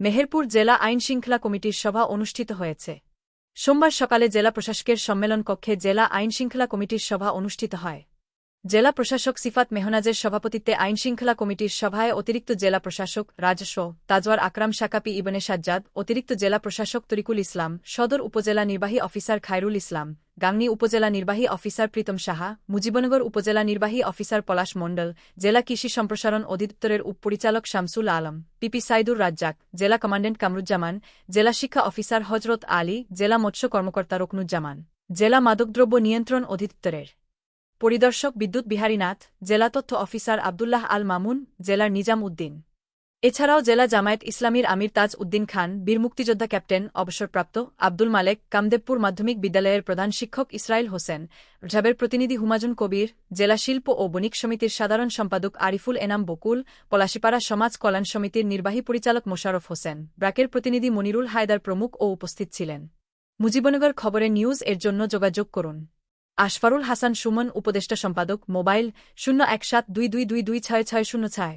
মেহেরপুর জেলা আইন শৃঙ্খলা কমিটির সভা অনুষ্ঠিত হয়েছে। সোমবার সকালে জেলা প্রশাসকের সম্মেলন কক্ষে জেলা আইন শৃঙ্খলা কমিটির সভা অনুষ্ঠিত হয়। জেলা প্রশাসক সিফাত মেহনাজের সভাপতিত্বে আইন শৃঙ্খলা কমিটির সভায় অতিরিক্ত জেলা প্রশাসক রাজস্ব তাজওয়ার আকরাম শাকাপি ইবনে সাজ্জাদ, অতিরিক্ত জেলা প্রশাসক তরিকুল ইসলাম, সদর উপজেলা নির্বাহী অফিসার খায়রুল ইসলাম গাংনী উপজেলা নির্বাহী অফিসার প্রীতম সাহা, মুজিবনগর উপজেলা নির্বাহী অফিসার পলাশ মণ্ডল, জেলা কৃষি সম্প্রসারণ অধিদপ্তরের উপপরিচালক শামসুল আলম, পিপি সাইদুর রাজ্জাক, জেলা কমান্ডেন্ট কামরুজ্জামান, জেলা শিক্ষা অফিসার হজরত আলী, জেলা মৎস্য কর্মকর্তা রকনুজ্জামান, জেলা মাদকদ্রব্য নিয়ন্ত্রণ অধিদপ্তরের পরিদর্শক বিদ্যুৎ বিহারীনাথ জেলা তথ্য অফিসার আবদুল্লাহ আল মামুন, জেলার নিজাম উদ্দিন। এছাড়াও জেলা জামায়াত ইসলামীর আমির তাজ উদ্দিন খান, বীর মুক্তিযোদ্ধা ক্যাপ্টেন অবসরপ্রাপ্ত আব্দুল মালেক, কামদেবপুর মাধ্যমিক বিদ্যালয়ের প্রধান শিক্ষক ইসরায়েল হোসেন, র্যাবের প্রতিনিধি হুমাজুন কবির, জেলা শিল্প ও বণিক সমিতির সাধারণ সম্পাদক আরিফুল এনাম বকুল, পলাশিপাড়া সমাজ কল্যাণ সমিতির নির্বাহী পরিচালক মোশারফ হোসেন, ব্র্যাকের প্রতিনিধি মনিরুল হায়দার প্রমুখ ও উপস্থিত ছিলেন। মুজিবনগর খবরে নিউজ এর জন্য যোগাযোগ করুন। আশফারুল হাসান সুমন, উপদেষ্টা সম্পাদক, মোবাইল শূন্য এক সাত দুই দুই দুই দুই ছয় ছয় শূন্য ছয়।